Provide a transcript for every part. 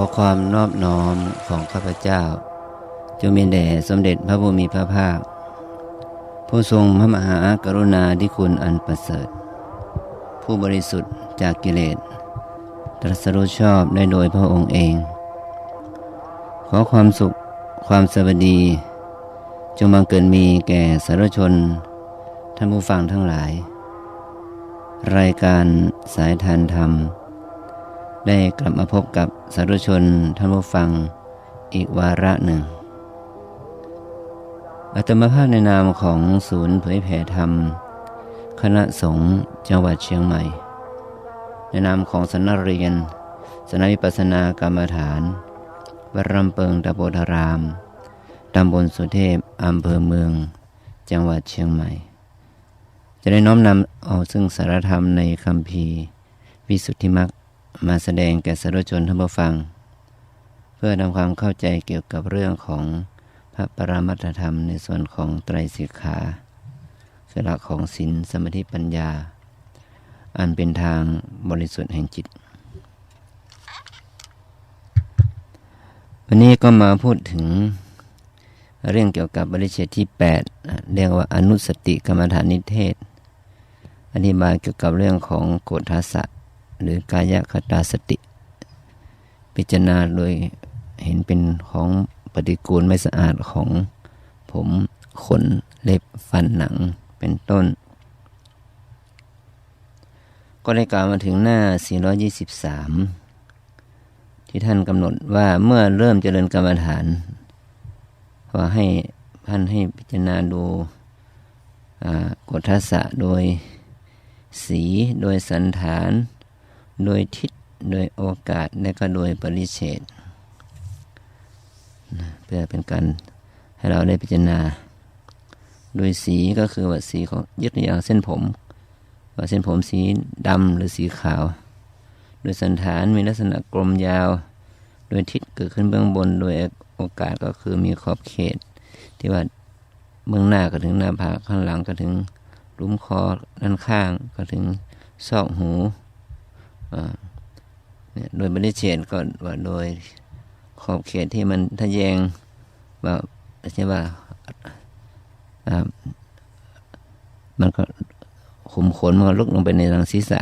อความนอบน้อมของข้าพเจ้า จงมีแด่สมเด็จพระบุมีพระภาค ผู้ทรงพระมหากรุณาธิคุณอันประเสริฐ ผู้บริสุทธิ์จากกิเลส ตรัสรู้ชอบได้โดยพระองค์เอง ขอความสุขความสวัสดี จงบังเกิดมีแก่สารชน ท่านผู้ฟังทั้งหลาย รายการสายทานธรรม ได้กลับมาพบกับสาธารณชนท่านผู้ฟังอีกวาระหนึ่งอาตมาภาพในนามของศูนย์เผยแผ่ธรรม คณะสงฆ์จังหวัดเชียงใหม่ ในนามของสนักเรียนสนวิปัสสนากรรมฐานวัดรำเปิงตะโพธาราม ตำบลสุเทพ อำเภอเมือง จังหวัดเชียงใหม่ จะได้น้อมนำเอาซึ่งสารธรรมในคำพีวิสุทธิมรรค มาแสดงแก่สาธารณชนท่านผู้ฟัง เพื่อทำความเข้าใจเกี่ยวกับเรื่องของพระปรามัตธรรมในส่วนของไตรสิกขาสหลักของศีลสมาธิปัญญา อันเป็นทางบริสุทธิ์แห่งจิต วันนี้ก็มาพูดถึงเรื่องเกี่ยวกับบริเชตที่ 8 เรียกว่าอนุสติกรรมฐานนิเทศ อธิบายเกี่ยวกับเรื่องของโกฏทัสสะ หรือกายคตาสติ พิจารณาโดยเห็นเป็นของปฏิกูลไม่สะอาดของผมขนเล็บฟันหนังเป็นต้น ก็ได้กล่าวมาถึงหน้า 423 ที่ท่านกำหนดว่าเมื่อเริ่มเจริญกรรมฐานว่าให้ท่านให้พิจารณาดูกฎทัศะโดยสีโดยสันฐาน โดยทิศโดยโอกาสและก็โดยปริเฉดเพื่อเป็นการให้เราได้พิจารณา โดยสีก็คือว่าสีของยึดอย่างเส้นผม ว่าเส้นผมสีดำหรือสีขาว โดยสันฐานมีลักษณะกลมยาว โดยทิศเกิดขึ้นเบื้องบน โดยโอกาสก็คือมีขอบเขต ที่ว่าเบื้องหน้าก็ถึงหน้าผากข้างหลังก็ถึงลุ้มคอด้านข้างก็ถึงซอกหู โดยบริเฉดก็ว่าโดยขอบเขตที่มันทะแยงว่าใช่ว่ามันก็ขุมขนมันก็ลุกลงไปในรังศีรษะ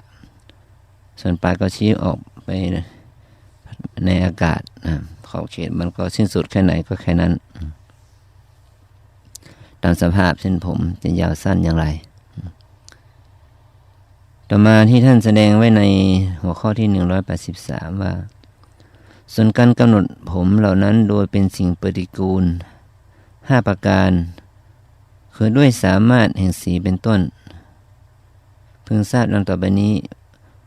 ส่วนปลายก็ชี้ออกไปในอากาศขอบเขตมันก็สิ้นสุดแค่ไหนก็แค่นั้น ตามสภาพเส้นผมจะยาวสั้นอย่างไร ต่อมาที่ท่านแสดงไว้ในหัวข้อที่ 183 ว่า ส่วนการกำหนดผมเหล่านั้นโดยเป็นสิ่งปฏิกูล 5 ประการ คือด้วยสามารถแห่งสีเป็นต้นพึงทราบดังต่อไปนี้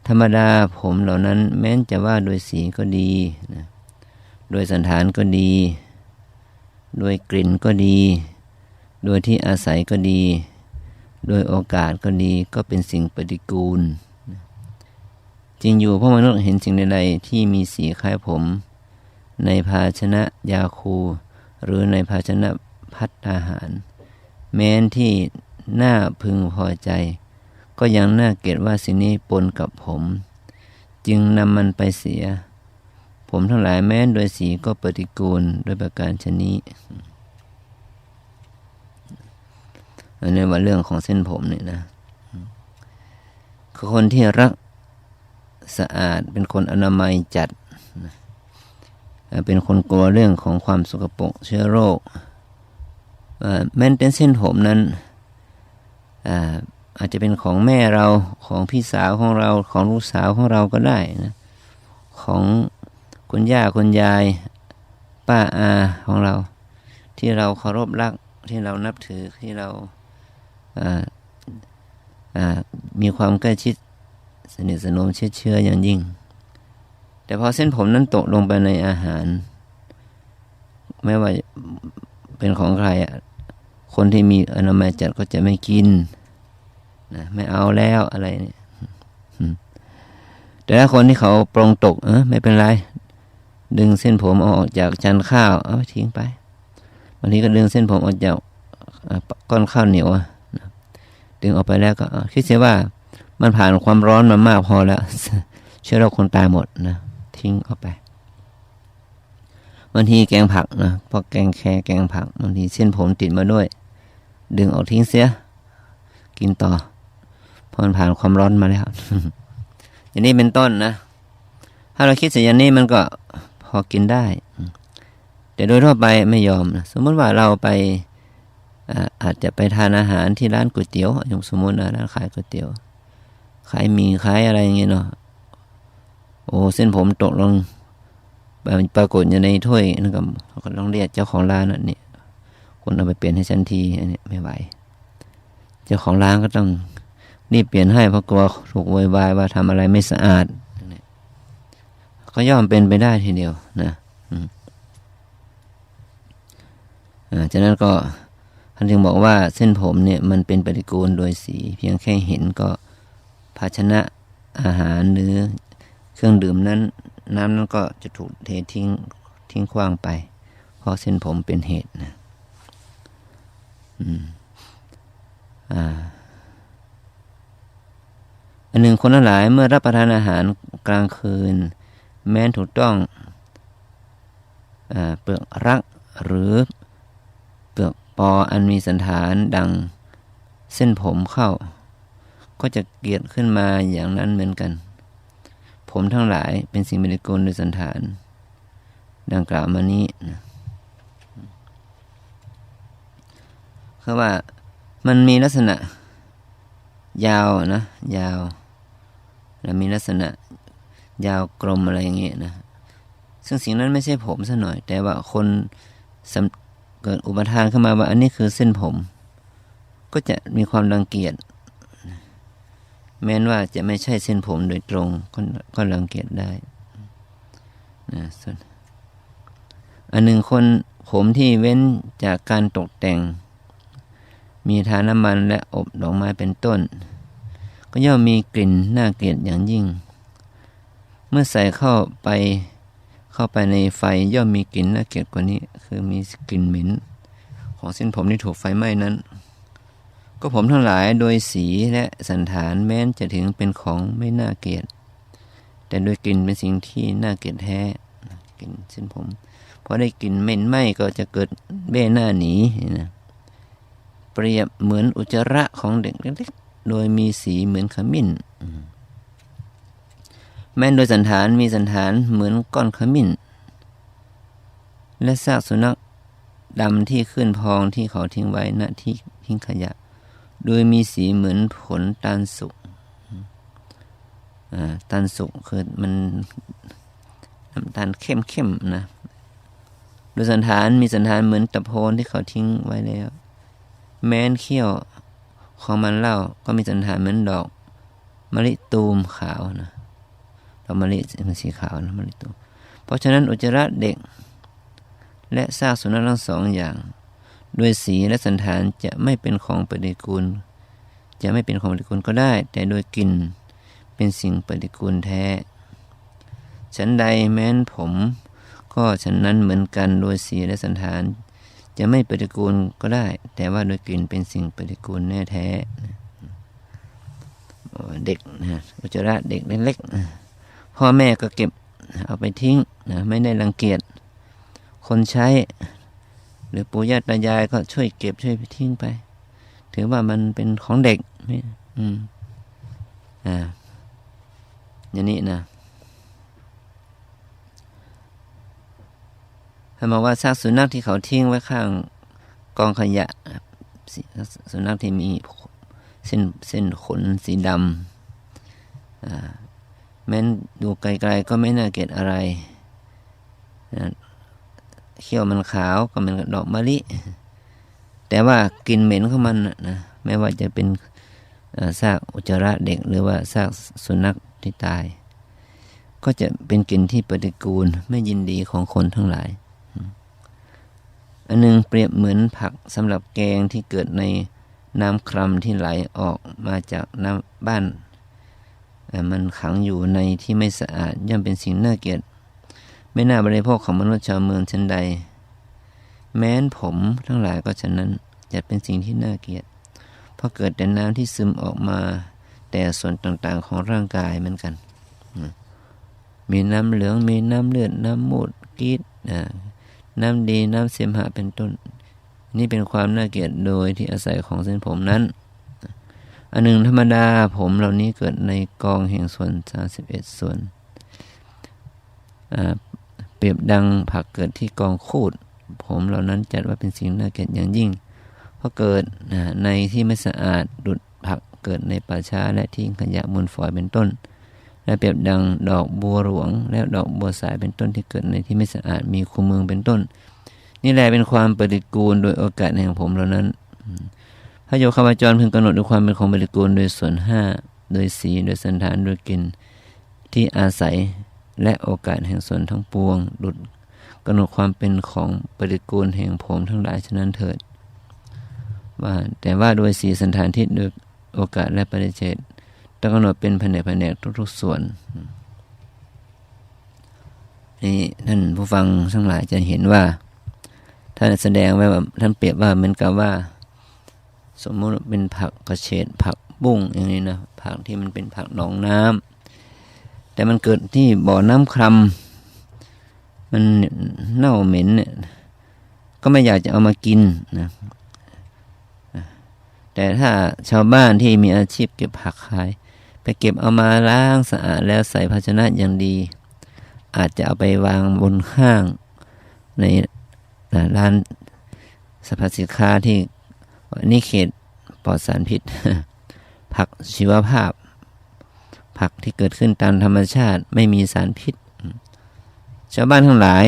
ธรรมดาผมเหล่านั้นแม้นจะว่าโดยสีก็ดีนะโดยสันฐานก็ดี โดยกลิ่นก็ดี โดยที่อาศัยก็ดี โดยโอกาสก็ดีก็เป็นสิ่งปฏิกูล จริงอยู่เพราะมนุษย์เห็นสิ่งใดๆที่มีสีคล้ายผม ในภาชนะยาคู หรือในภาชนะพัฒอาหาร แม้นที่น่าพึงพอใจ ก็ยังน่าเกลียดว่าสิ่งนี้ปนกับผม จึงนำมันไปเสีย ผมทั้งหลายแม้นโดยสีก็ปฏิกูลโดยประการชนี้ อันว่าเรื่องของเส้นผมเนี่ยนะคนที่รักสะอาดเป็นคนอนามัยจัด เป็นคนกลัวเรื่องของความสกปรกเชื้อโรคแม้นเป็นเส้นผมนั้นอาจจะเป็นของแม่เราของพี่สาวของเราของลูกสาวของเราก็ได้นะของคุณย่าคุณยาย ป้าอาของเรา ที่เราเคารพรักที่เรานับถือที่เรา มีความใกล้ชิดสนิทสนมเชื่อเชื่ออย่างยิ่ง แต่พอเส้นผมนั้นตกลงไปในอาหาร ไม่ว่าเป็นของใครคนที่มีอนามัยจัดก็จะไม่กินนะไม่เอาแล้วอะไรเนี่ยแต่ถ้าคนที่เขาปรงตก เออไม่เป็นไร ดึงเส้นผมออกจากจานข้าว เอาทิ้งไปบางทีก็ดึงเส้นผมออกจากก้อนข้าวเหนียวอะ ดึงออกไปแล้วก็คิดเสียว่ามันผ่านความร้อนมามากพอแล้ว เชื้อโรคคนตายหมดนะทิ้งออกไปบางทีแกงผักนะพอแกงแคแกงผักบางทีเส้นผมติดมาด้วย ดึงออกทิ้งเสีย กินต่อพอมันผ่านความร้อนมาแล้วอย่างนี้เป็นต้นนะถ้าเราคิดเสียอย่างนี้มันก็พอกินได้ แต่โดยทั่วไปไม่ยอมนะสมมติว่าเราไป อาจจะไปทานอาหารที่ร้านก๋วยเตี๋ยวอย่างสมมตินะร้านขายก๋วยเตี๋ยว ขายมีขายอะไรอย่างเงี้ยเนาะโอ้เส้นผมตกลงปรากฏอยู่ในถ้วยนั่นก็ก็ต้องเรียกเจ้าของร้านนั่นนี่คนเอาไปเปลี่ยนให้ฉันทีอันนี้ไม่ไหว เจ้าของร้านก็ต้องรีบเปลี่ยนให้เพราะกลัวถูกวยวายว่าทำอะไรไม่สะอาดก็ย่อมเป็นไปได้ทีเดียวนะอ่าจากนั้นก็านจึงบอกว่าเส้นผมเนี่ยมันเป็นปฏิกูลโดยสี เพียงแค่เห็นก็ภาชนะอาหารหรือเครื่องดื่มนั้น น้ำนั้นก็จะถูกเททิ้งทิ้งขว้างไป เพราะเส้นผมเป็นเหตุนะอืมอ่าอันหนึ่งคนหลายเมื่อรับประทานอาหารกลางคืน แม้นถูกต้องอเปลือกรักหรือเปลือก ออันมีสันฐานดังเส้นผมเข้า ก็จะเกียดขึ้นมาอย่างนั้นเหมือนกัน ผมทั้งหลายเป็นสิ่งมีกลโดยสันฐาน ดังกล่าวมานี้นะคือว่ามันมีลักษณะยาวนะ ยาว แล้วมีลักษณะยาวกลมอะไรอย่างเงี้ยนะ ซึ่งสิ่งนั้นไม่ใช่ผมซะหน่อย แต่ว่าคน เกิดอุปทานขึ้นมาว่าอันนี้คือเส้นผม ก็จะมีความรังเกียจแม้นว่าจะไม่ใช่เส้นผมโดยตรงก็ก็รังเกียจได้นะส่วนอันหนึ่งคนผมที่เว้นจากการตกแต่ง มีทาน้ำมันและอบดอกไม้เป็นต้น ก็ย่อมมีกลิ่นน่าเกลียดอย่างยิ่ง เมื่อใส่เข้าไป เข้าไปในไฟย่อมมีกลิ่นน่าเกลียดกว่านี้ คือมีกลิ่นเหม็นของเส้นผมที่ถูกไฟไหม้นั้น ก็ผมทั้งหลายโดยสีและสันฐานแม้นจะถึงเป็นของไม่น่าเกลียด แต่โดยกลิ่นเป็นสิ่งที่น่าเกลียดแท้กลิ่นเส้นผมพอได้กลิ่นเหม็นไหม้ก็จะเกิดเบ้หน้าหนีนะเปรียบเหมือนอุจจาระของเด็กเล็กๆโดยมีสีเหมือนขมิ้น แม้นโดยสันฐานมีสันฐานเหมือนก้อนขมิ้น และซากสุนัขดำที่ขึ้นพองที่เขาทิ้งไว้ณที่ทิ้งขยะ โดยมีสีเหมือนผลตาลสุกตาลสุกคือมันน้ำตาลเข้มเข้มนะโดยสันฐานมีสันฐานเหมือนตะโพนที่เขาทิ้งไว้แล้ว แม้นเขี้ยวของมันเล่าก็มีสันฐานเหมือนดอกมะลิตูมขาวนะ เรามะลิเป็นสีขาวนะมะลิตัวเพราะฉะนั้นอุจจาระเด็ก และซากสุนัขทั้งสองอย่าง ด้วยสีและสันฐานจะไม่เป็นของปฏิกูล จะไม่เป็นของปฏิกูลก็ได้ แต่โดยกลิ่นเป็นสิ่งปฏิกูลแท้ ฉันใดแม้นผม ก็ฉันนั้นเหมือนกันโดยสีและสันฐาน จะไม่ปฏิกูลก็ได้ แต่ว่าโดยกลิ่นเป็นสิ่งปฏิกูลแน่แท้เด็กนะอุจจาระเด็กเล็กๆ พ่อแม่ก็เก็บเอาไปทิ้งนะไม่ได้รังเกียจคนใช้ หรือปู่ย่าตายายก็ช่วยเก็บช่วยไปทิ้งไป ถือว่ามันเป็นของเด็กไม่อืมอ่าอย่างนี้นะถ้ามาว่าซากสุนัขที่เขาทิ้งไว้ข้างกองขยะสุนัขที่มีเส้นเส้นขนสีดำอ่า แม้นดูไกลๆก็ไม่น่าเกลียดอะไรนะเขี้ยวมันขาวก็มันดอกมะลิ แต่ว่ากลิ่นเหม็นของมันนะไม่ว่าจะเป็นซากอุจจาระเด็กหรือว่าซากสุนัขที่ตาย ก็จะเป็นกลิ่นที่ปฏิกูลไม่ยินดีของคนทั้งหลาย อันนึงเปรียบเหมือนผักสำหรับแกงที่เกิดในน้ำครัมที่ไหลออกมาจากน้ำบ้าน มันขังอยู่ในที่ไม่สะอาดย่อมเป็นสิ่งน่าเกลียด ไม่น่าบริโภคของมนุษย์ชาวเมืองชั้นใด แม้นผมทั้งหลายก็ฉะนั้นจะเป็นสิ่งที่น่าเกลียด เพราะเกิดแต่น้ำที่ซึมออกมา แต่ส่วนต่างๆของร่างกายเหมือนกัน มีน้ำเหลือง มีน้ำเลือด น้ำมูดกีดน้ำดี น้ำเสมหะเป็นต้น นี่เป็นความน่าเกลียดโดยที่อาศัยของเส้นผมนั้น อันหนึ่งธรรมดาผมเหล่านี้เกิดในกองแห่งส่วน 31 ส่วน เปรียบดังผักเกิดที่กองคูด ผมเหล่านั้นจัดว่าเป็นสิ่งน่าเกลียดอย่างยิ่ง เพราะเกิดในที่ไม่สะอาดดุดผักเกิดในป่าช้าและทิ้งขยะมูลฝอยเป็นต้น และเปรียบดังดอกบัวหลวง และดอกบัวสายเป็นต้นที่เกิดในที่ไม่สะอาดมีคูเมืองเป็นต้น นี่แหละเป็นความปฏิกูลโดยโอกาสแห่งผมเหล่านั้น พระโยคาวาจรพึงกำหนดด้วยความเป็นของปฏิกูลโดยส่วนห้าโดยสีโดยสันฐานโดยกินที่อาศัยและโอกาสแห่งส่วนทั้งปวงดุดกำหนดความเป็นของปฏิกูลแห่งผมทั้งหลายฉะนั้นเถิด ว่าแต่ว่าโดยสีสันฐานที่โดยโอกาสและปฏิเจตต้องกำหนดเป็นแผนกแผนกทุกๆส่วนนี่ท่านผู้ฟังทั้งหลายจะเห็นว่าท่านแสดงไว้ว่าท่านเปรียบว่าเหมือนกับว่า สมมติเป็นผักกระเฉดผักบุ้งอย่างนี้นะผักที่มันเป็นผักหนองน้ำแต่มันเกิดที่บ่อน้ำครำมันเน่าเหม็นเนี่ยก็ไม่อยากจะเอามากินนะแต่ถ้าชาวบ้านที่มีอาชีพเก็บผักขาย ไปเก็บเอามาล้างสะอาดแล้วใส่ภาชนะอย่างดี อาจจะเอาไปวางบนข้างในร้านสรรพสินค้าที่ นี่เขตปลอดสารพิษ ผักชีวภาพ ผักที่เกิดขึ้นตามธรรมชาติไม่มีสารพิษ ชาวบ้านทั้งหลาย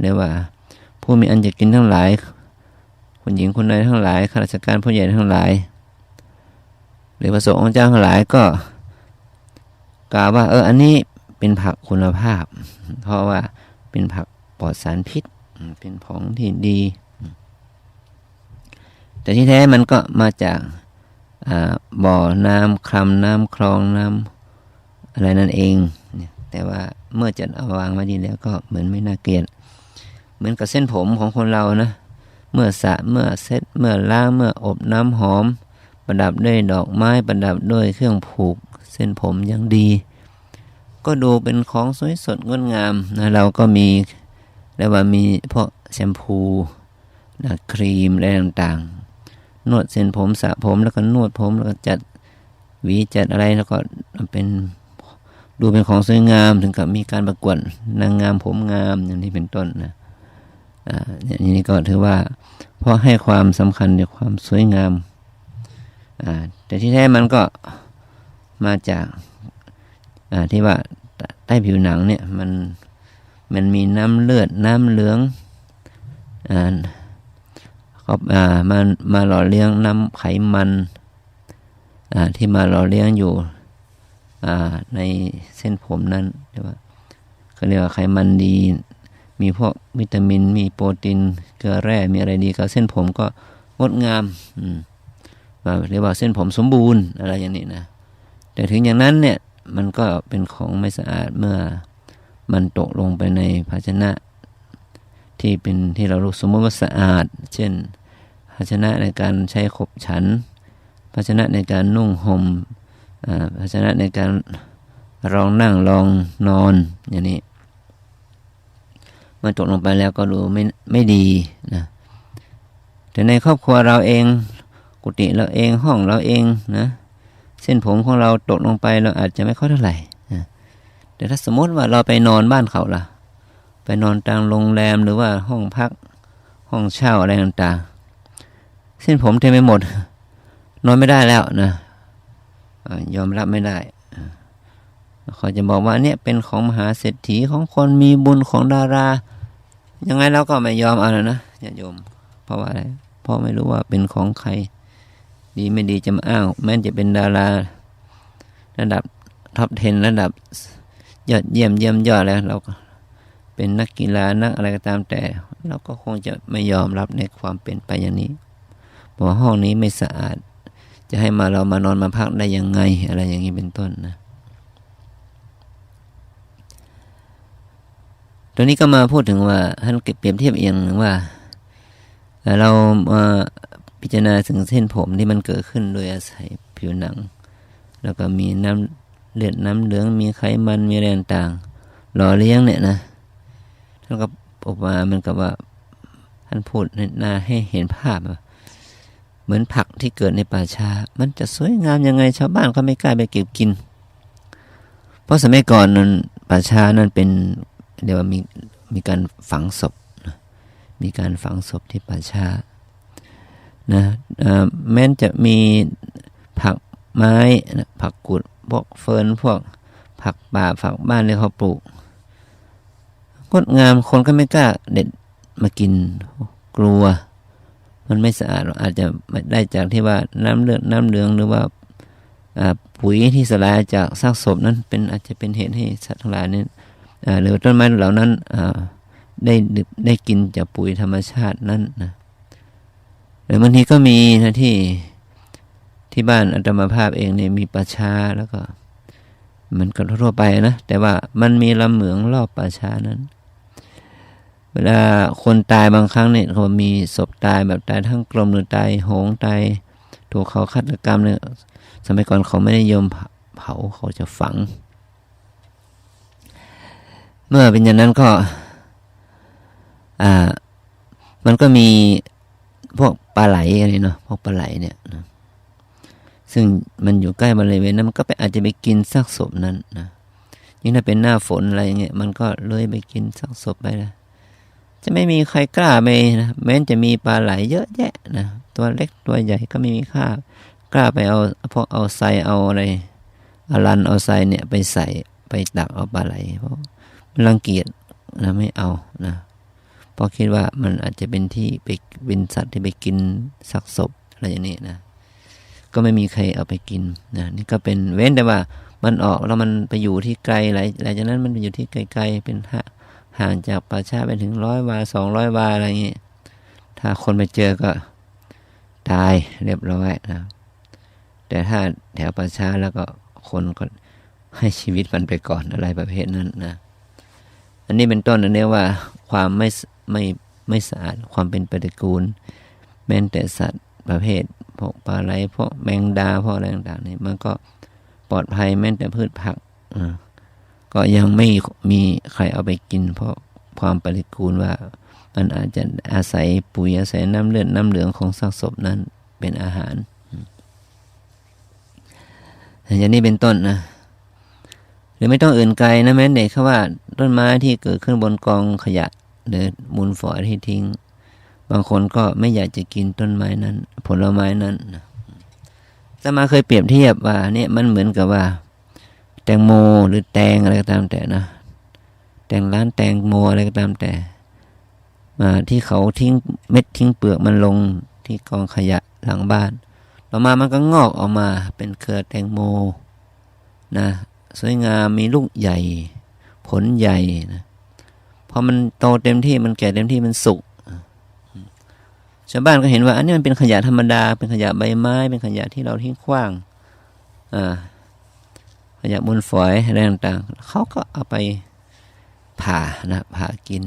เรียกว่า ผู้มีอันจะกินทั้งหลายคนหญิงคนใดทั้งหลายข้าราชการผู้ใหญ่ทั้งหลาย หรือพระสงฆ์องค์เจ้าทั้งหลายก็กล่าวว่า เอออันนี้เป็นผักคุณภาพ เพราะว่าเป็นผักปลอดสารพิษ เป็นของที่ดี แต่ที่แท้มันก็มาจากบ่อน้ำคลำน้ำคลองน้ำอะไรนั่นเอง แต่ว่าเมื่อจัดเอาวางไว้ดีแล้วก็เหมือนไม่น่าเกลียด เหมือนกับเส้นผมของคนเรานะ เมื่อสระเมื่อเซ็ตเมื่อล้างเมื่ออบน้ำหอม ประดับด้วยดอกไม้ประดับด้วยเครื่องผูก เส้นผมยังดี ก็ดูเป็นของสวยสดงดงามนะเราก็มีแล้วว่ามีพวกแชมพูนะครีมอะไรต่าง นวดเส้นผมสระผมแล้วก็นวดผมแล้วก็จัดหวีจัดอะไรแล้วก็เป็นดูเป็นของสวยงามถึงกับมีการประกวดนางงามผมงามอย่างนี้เป็นต้นนะอ่าอย่างนี้ก็ถือว่าเพราะให้ความสำคัญในความสวยงามอ่าแต่ที่แท้มันก็มาจากอ่าที่ว่าใต้ผิวหนังเนี่ยมันมันมีน้ำเลือดน้ำเหลืองอ่า เขาอ่ามามาหล่อเลี้ยงน้ำไขมันอ่าที่มาหล่อเลี้ยงอยู่อ่าในเส้นผมนั้นเรียกว่าเขาเรียกว่าไขมันดี มีพวกวิตามิน มีโปรตีนเกลือแร่ มีอะไรดีกับเส้นผมก็งดงามอืมเรียกว่าเส้นผมสมบูรณ์อะไรอย่างนี้นะ แต่ถึงอย่างนั้นเนี่ยมันก็เป็นของไม่สะอาดเมื่อมันตกลงไปในภาชนะ ที่เป็นที่เรารู้สมมติว่าสะอาด เช่น ภาชนะในการใช้ขบฉัน ภาชนะในการนุ่งหม่มภาชนะในการรองนั่งรองนอนอย่างนี้เมันตกลงไปแล้วก็ดูไม่ไม่ดีนะแต่ในครอบครัวเราเอง กุฏิเราเองห้องเราเองนะเส้นผมของเราตกลงไปเราอาจจะไม่ค่อยเท่าไหร่แต่ถ้าสมมติว่าเราไปนอนบ้านเขาล่ะ ไปนอนตามโรงแรมหรือว่าห้องพักห้องเช่าอะไรต่างๆ เส้นผมเต็มไปหมด นอนไม่ได้แล้วนะยอมรับไม่ได้เขาจะบอกว่าเนี่ยเป็นของมหาเศรษฐีของคนมีบุญของดารา ยังไงเราก็ไม่ยอมเอานะอย่าโยม เพราะว่าอะไรเพราะไม่รู้ว่าเป็นของใคร ดีไม่ดีจะมาอ้างแม้จะเป็นดารา ระดับท็อป10ระดับยอดเยี่ยมเยี่ยมยอดแล้ว เราก็เป็นนักกีฬานักอะไรก็ตามแต่ เราก็คงจะไม่ยอมรับในความเป็นไปอย่างนี้ บอกห้องนี้ไม่สะอาด จะให้มาเรามานอนมาพักได้ยังไง อะไรอย่างนี้เป็นต้นนะตรงนี้ก็มาพูดถึงว่าท่านเปรียบเทียบเองว่า เรามาพิจารณาถึงเส้นผมที่มันเกิดขึ้นโดยอาศัยผิวหนัง แล้วก็มีน้ำเลือดน้ำเหลืองมีไขมันมีแรงต่างหล่อเลี้ยงเนี่ยนะท่านก็ออกมามันกับว่าท่านพูดนาให้เห็นภาพ มือนผักที่เกิดในป่าชามันจะสวยงามยังไงชาวบ้านก็ไม่กล้าไปเก็บกิน เพราะสมัยก่อนนั้นป่าชานั้นเป็นเดี๋ยวมีมีการฝังศพนะมีการฝังศพที่ป่าชานะแม้นจะมีผักไม้นะผักกุดพวกเฟิร์นพวกผักป่าผักบ้านที่เขาปลูกงดงามคนก็ไม่กล้าเด็ดมากินกลัว มันไม่สะอาดอาจจะได้จากที่ว่าน้ำเลือดน้ำเหลืองหรือว่าปุ๋ยที่สลายจากซากศพนั้นเป็นอาจจะเป็นเหตุให้สัตว์ทั้งหลายนี้หรือต้นไม้เหล่านั้นได้ได้กินจากปุ๋ยธรรมชาตินั้นนะหรือบางทีก็มีนะที่ที่บ้านอัตมาภาพเองเนี่ยมีป่าช้าแล้วก็ มันก็ทั่วไปนะ แต่ว่ามันมีลำเหมืองรอบป่าช้านั้น เวลาคนตายบางครั้งเนี่ยเขามีศพตายแบบตายทั้งกลมหรือตายโหงตายถูกเขาฆาตกรรมเนี่ยสมัยก่อนเขาไม่ได้ยมเผาเขาจะฝัง เมื่อเป็นอย่างนั้นก็อ่ามันก็มีพวกปลาไหลอะไรเนาะพวกปลาไหลเนี่ยนะซึ่งมันอยู่ใกล้บริเวณนั้นมันก็ไปอาจจะไปกินซากศพนั้นนะยิ่งถ้าเป็นหน้าฝนอะไรอย่างเงี้ยมันก็เลยไปกินซากศพไปนะ จะไม่มีใครกล้าไปนะแม้จะมีปลาไหลเยอะแยะนะตัวเล็กตัวใหญ่ก็ไม่มีค่ากล้าไปเอาพวกเอาไซเอาอะไรอารันเอาไซเนี่ยไปใส่ไปตักเอาปลาไหลเพราะมันรังเกียจนะไม่เอานะเพราะคิดว่ามันอาจจะเป็นที่ไปเป็นสัตว์ที่ไปกินสักศพอะไรอย่างนี้นะก็ไม่มีใครเอาไปกินนะนี่ก็เป็นเว้นแต่ว่ามันออกแล้วมันไปอยู่ที่ไกลหลายหลังจากนั้นมันไปอยู่ที่ไกลๆเป็นห่า ห่างจากป่าชาไปถึงร้อยวาสองร้อยวาอะไรอย่างนี้ถ้าคนไปเจอก็ตายเรียบร้อยนะแต่ถ้าแถวป่าชาแล้วก็คนก็ให้ชีวิตมันไปก่อนอะไรประเภทนั้นนะอันนี้เป็นต้นอันนี้ว่าความไม่ไม่ไม่สะอาดความเป็นปฏิกูล แม้แต่สัตว์ประเภทพวกปลาไหลพวกแมงดาพวกอะไรต่างๆนี่มันก็ปลอดภัยแม้แต่พืชผักอ่า ก็ยังไม่มีใครเอาไปกิน เพราะความปฏิกูลว่า มันอาจจะอาศัยปุ๋ยอาศัยน้ำเลือดน้ำเหลืองของซากศพนั้นเป็นอาหารอย่างนี้เป็นต้นนะหรือไม่ต้องอื่นไกลนะแม้เด็กว่าต้นไม้ที่เกิดขึ้นบนกองขยะหรือมูลฝอยที่ทิ้ง บางคนก็ไม่อยากจะกินต้นไม้นั้น ผลไม้นั้นนะสมาเคยเปรียบเทียบว่าเนี่ยมันเหมือนกับว่า แตงโมหรือแตงอะไรก็ตามแต่นะแตงร้านแตงโมอะไรก็ตามแต่มาที่เขาทิ้งเม็ดทิ้งเปลือกมันลงที่กองขยะหลังบ้าน ต่อมามันก็งอกออกมาเป็นเครือแตงโมนะสวยงามมีลูกใหญ่ ผลใหญ่นะพอมันโตเต็มที่มันแก่เต็มที่มันสุกชาวบ้านก็เห็นว่า อันนี้มันเป็นขยะธรรมดา เป็นขยะใบไม้ เป็นขยะที่เราทิ้งขว้าง อ่า ขยะมูลฝอยอะไรต่างๆเขาก็เอาไปผ่านะผ่ากิน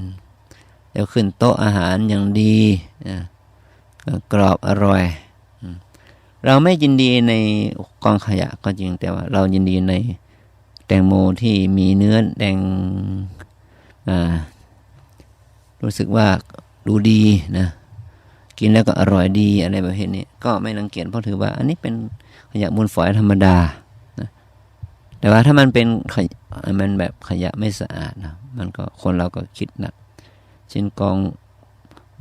แล้วขึ้นโต๊ะอาหารอย่างดีนะกรอบอร่อย เราไม่ยินดีในกองขยะก็จริงแต่ว่า เรายินดีในแตงโมที่มีเนื้อแดงรู้สึกว่าดูดีนะกินแล้วก็อร่อยดีอะไรแบบนี้ก็ไม่รังเกียจเพราะถือว่า อันนี้เป็นขยะมูลฝอยธรรมดา แต่ว่าถ้ามันเป็นขยมันแบบขยะไม่สะอาดนะมันก็คนเราก็คิดหนักเช่นกอง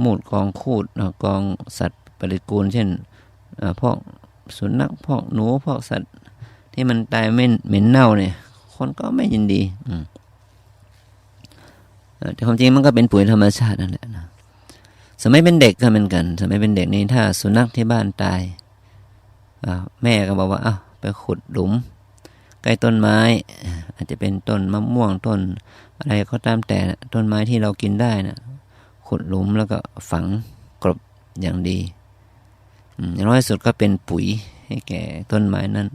มูดกองคูดกองสัตว์ปฏิกูล เช่นพวกสุนัขพวกหนูพวกสัตว์ ที่มันตายไม่เหม็นเน่าเนี่ย คนก็ไม่ยินดีแต่ความจริงมันก็เป็นปุ๋ยธรรมชาตินั่นแหละนะสมัยเป็นเด็กก็เหมือนกัน สมัยเป็นเด็กนี่ถ้าสุนัขที่บ้านตายแม่ก็บอกว่าเอาไปขุดหลุม ใกล้ต้นไม้ อาจจะเป็นต้นมะม่วงต้น อะไรก็ตามแต่ต้นไม้ที่เรากินได้นะขุดหลุมแล้วก็ฝังกรบอย่างดีอย่างน้อยสุดก็เป็นปุ๋ยให้แก่ต้นไม้นั้น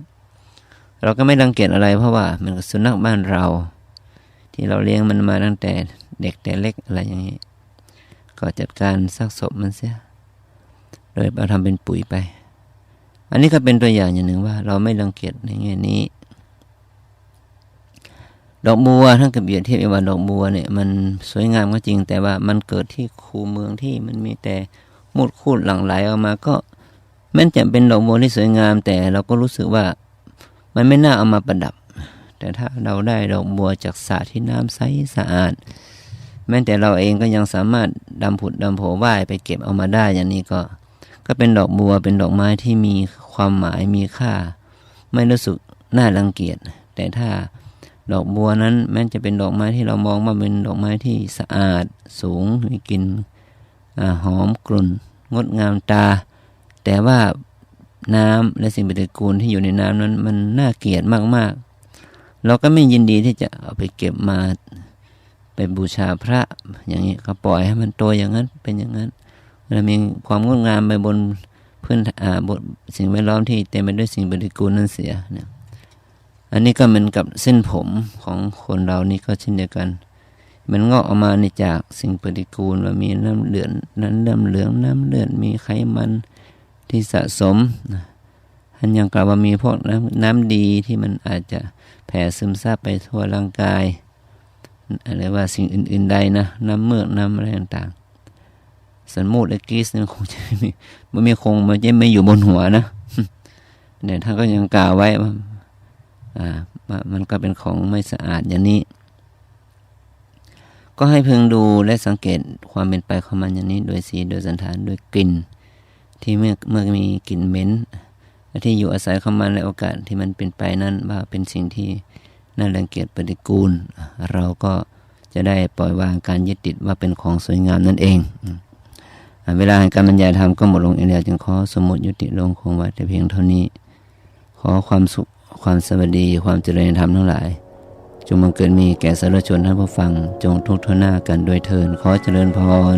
เราก็ไม่รังเกียจอะไรเพราะว่ามันสุนัขบ้านเรา ที่เราเลี้ยงมันมาตั้งแต่เด็กแต่เล็กอะไรอย่างนี้ ก็จัดการซักศพมันเสีย โดยเราทำเป็นปุ๋ยไป อันนี้ก็เป็นตัวอย่างอย่างหนึ่งว่า เราไม่รังเกียจในแง่นี้ ดอกบัวท่านก็เปรียบเทียบว่าดอกบัวเนี่ยมันสวยงามก็จริง แต่ว่ามันเกิดที่คูเมืองที่มันมีแต่มุดคูดหลั่งไหลออกมาก็แม้จะเป็นดอกบัวที่สวยงาม แต่เราก็รู้สึกว่ามันไม่น่าเอามาประดับ แต่ถ้าเราได้ดอกบัวจากสระที่น้ำใสสะอาด แม้แต่เราเองก็ยังสามารถดำผุดดำโผว่ายไปเก็บเอามาได้อย่างนี้ก็ ก็เป็นดอกบัวเป็นดอกไม้ที่มีความหมายมีค่า ไม่รู้สึกน่ารังเกียจแต่ถ้า ดอกบัวนั้นแม้จะเป็นดอกไม้ที่เรามองว่าเป็นดอกไม้ที่สะอาดสูงมีกลิ่นอหอมกลุ่น งดงามตา แต่ว่าน้ำและสิ่งปฏิกูลที่อยู่ในน้ำนั้น มันน่าเกลียดมากๆ เราก็ไม่ยินดีที่จะเอาไปเก็บมาไปบูชาพระอย่างนี้ก็ปล่อยให้มันโตอย่างนั้นเป็นอย่างนั้นเรามีความงดงามไปบนพื้นอ่าบนสิ่งแวดล้อมที่เต็มไปด้วยสิ่งปฏิกูลนั้นเสียเนี่ย อันนี้ก็เหมือนกับเส้นผมของคนเรานี่ก็เช่นเดียวกัน มันงอกออกมาในจากสิ่งปฏิกูลว่ามีน้ำเหลืองน้ำเลือดเหลืองน้ำเลือดมีไขมันที่สะสมนะอันยังกล่าวว่ามีพวกน้ำน้ำดีที่มันอาจจะแผ่ซึมซาบไปทั่วร่างกายอะไรว่าสิ่งอื่น ๆ ใดนะ น้ำเมือกน้ำอะไรต่างๆ สันมูดและกีสนี่คงจะไม่มีมันมีคงมันจะไม่อยู่บนหัวนะแต่ท่านก็ยังกล่าวไว้ว่า มันก็เป็นของไม่สะอาดอย่างนี้ ก็ให้เพึงดูและสังเกตความเป็นไปของมันอย่างนี้ โดยสีโดยสันฐานโดยกลิ่น ที่เมื่อเมื่อมีกลิ่นเหม็นและที่อยู่อาศัยของมันในโอกาสที่มันเป็นไปนั้นว่าเป็นสิ่งที่น่ารังเกียจปฏิกูล เราก็จะได้ปล่อยวางการยึดติดว่าเป็นของสวยงามนั่นเองอเวลาการบรรยายธรรมก็หมดลงเองแล้วจึงขอสมมติยุติลงคงไว้แต่เพียงเท่านี้ ขอความสุข ความสวัสดีความเจริญธรรมทั้งหลาย จงบังเกิดมีแก่สารชนท่านผู้ฟัง จงทุกทนหน้ากันโดยเทินขอเจริญพร